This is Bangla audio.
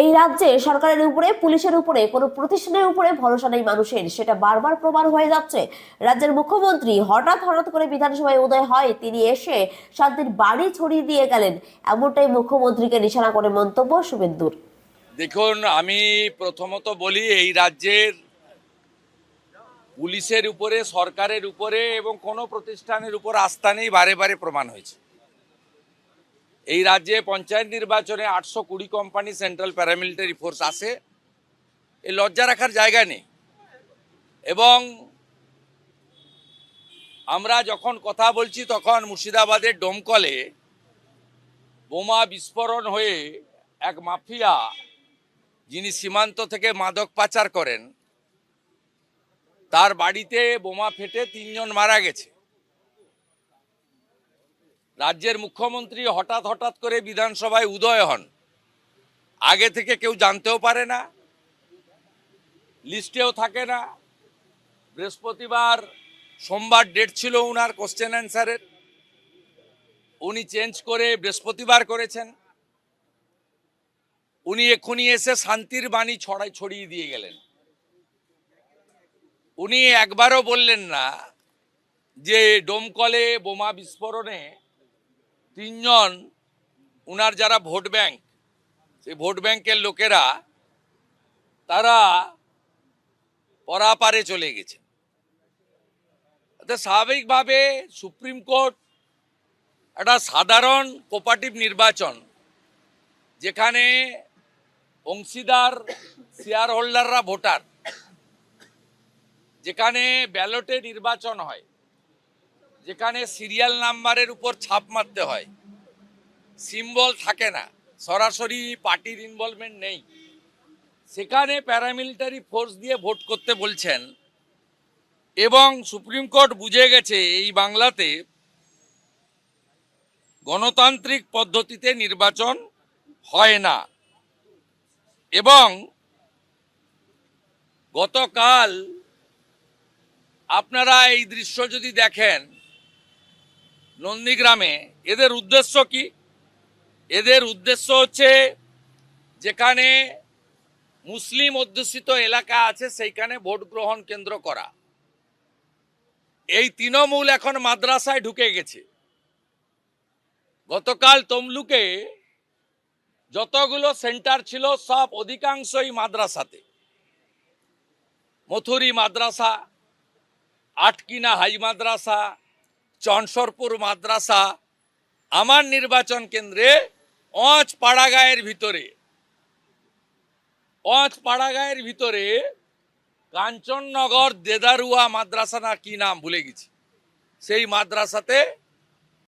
এই রাজ্যে সরকারের উপরে, পুলিশের উপরে, কোনো প্রতিষ্ঠানের উপরে ভরসা নেই মানুষের। সেটা বারবার প্রমাণ হয়ে যাচ্ছে। রাজ্যের মুখ্যমন্ত্রী হঠাৎ হঠাৎ করে বিধানসভায় উদয় হয়। তিনি এসে শান্তির বাড়ি ছড়িয়ে দিয়ে গেলেন। এমনটাই মুখ্যমন্ত্রীকে নিশানা করে মন্তব্য শুভেন্দুর দেখুন, আমি প্রথমত বলি, এই রাজ্যের পুলিশের উপরে, সরকারের উপরে এবং কোনো প্রতিষ্ঠানের উপর আস্থা নেই, বারে বারে প্রমাণ হয়েছে। এই রাজ্যে পঞ্চায়েত নির্বাচনে আটশো কুড়ি কোম্পানি সেন্ট্রাল প্যারামিলিটারি ফোর্স আসে। এই লজ্জা রাখার জায়গা নেই। এবং আমরা যখন কথা বলছি তখন মুর্শিদাবাদের ডোমকলে বোমা বিস্ফোরণ হয়ে এক মাফিয়া যিনি সীমান্ত থেকে মাদক পাচার করেন, তার বাড়িতে বোমা ফেটে তিনজন মারা গেছে। রাজ্যের মুখ্যমন্ত্রী হঠাৎ হঠাৎ করে বিধানসভায় উদয় হন। আগে থেকে কেউ জানতেও পারে না, লিস্টেও থাকে না। বৃহস্পতিবার সোমবার ডেট ছিল উনার কোশ্চেন অ্যান্সারের উনি চেঞ্জ করে বৃহস্পতিবার করেছেন। উনি এক্ষুনি এসে শান্তির বাণী ছড়াই ছড়িয়ে দিয়ে গেলেন। উনি একবারও বললেন না যে ডোমকলে বোমা বিস্ফোরণে তিনজন উনার যারা ভোট ব্যাংক, সেই ভোট ব্যাংকের লোকেরা তারা পরাপারে চলে গেছে স্বাভাবিকভাবে সুপ্রিম কোর্ট একটা সাধারণ কোপারেটিভ নির্বাচন, যেখানে অংশীদার শেয়ার হোল্ডাররা ভোটার, যেখানে ব্যালটে নির্বাচন হয়। যেখানে সিরিয়াল নাম্বারের উপর ছাপ মারতে হয়। সিম্বল থাকে না। সরাসরি পার্টির ইনভলভমেন্ট নেই। সেখানে প্যারামিলিটারি ফোর্স দিয়ে ভোট করতে বলছেন এবং সুপ্রিম কোর্ট বুঝে গেছে এই বাংলাতে গণতান্ত্রিক পদ্ধতিতে নির্বাচন হয় না। এবং গতকাল আপনারা এই দৃশ্য যদি দেখেন নন্দীগ্রামে। এদের উদ্দেশ্য কি? এদের উদ্দেশ্য হচ্ছে যেখানে মুসলিম অধ্যুষিত এলাকা আছে, সেইখানে ভোট গ্রহণ কেন্দ্র করা। এই তৃণমূল এখন মাদ্রাসায় ঢুকে গেছে। গতকাল তমলুকে যতগুলো সেন্টার ছিল, সব অধিকাংশই মাদ্রাসাতে। মথুরি মাদ্রাসা, আটকিনা হাই মাদ্রাসা চনসরপুর মাদ্রাসা আমার নির্বাচন কেন্দ্রে অঁচ পাড়াগাঁয়ের ভিতরে অঁচ পাড়াগাঁয়ের ভিতরে কাঞ্চননগর দেদারুয়া মাদ্রাসা না কি নাম ভুলে গেছি। সেই মাদ্রাসাতে